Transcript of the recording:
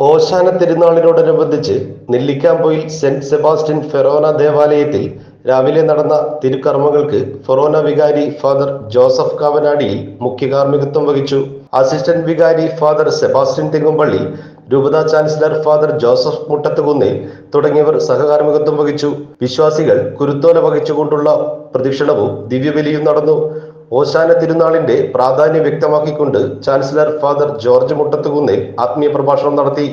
ഓശാന തിരുനാളിനോടനുബന്ധിച്ച് Nellikkampoyil saint Sebastian forane ദേവാലയത്തിൽ രാവിലെ നടന്ന തിരുക്കർമ്മങ്ങൾക്ക് ഫെറോന വികാരി ഫാദർ ജോസഫ് കാവനാടിയിൽ മുഖ്യ കാർമ്മികത്വം വഹിച്ചു. അസിസ്റ്റന്റ് വികാരി ഫാദർ സെബാസ്റ്റ്യൻ തെങ്ങുംപള്ളി രൂപതാ ചാൻസലർ ഫാദർ ജോസഫ് മുട്ടത്തുകുന്നിൽ തുടങ്ങിയവർ സഹകാർമ്മികത്വം വഹിച്ചു. വിശ്വാസികൾ കുരുത്തോല വഹിച്ചുകൊണ്ടുള്ള പ്രദക്ഷിണവും ദിവ്യബലിയും നടന്നു. ഓശാന തിരുനാളിന്റെ പ്രാധാന്യം വ്യക്തമാക്കിക്കൊണ്ട് ചാൻസലർ ഫാദർ ജോർജ് മുട്ടത്തുകുന്നിൽ ആത്മീയ പ്രഭാഷണം നടത്തി.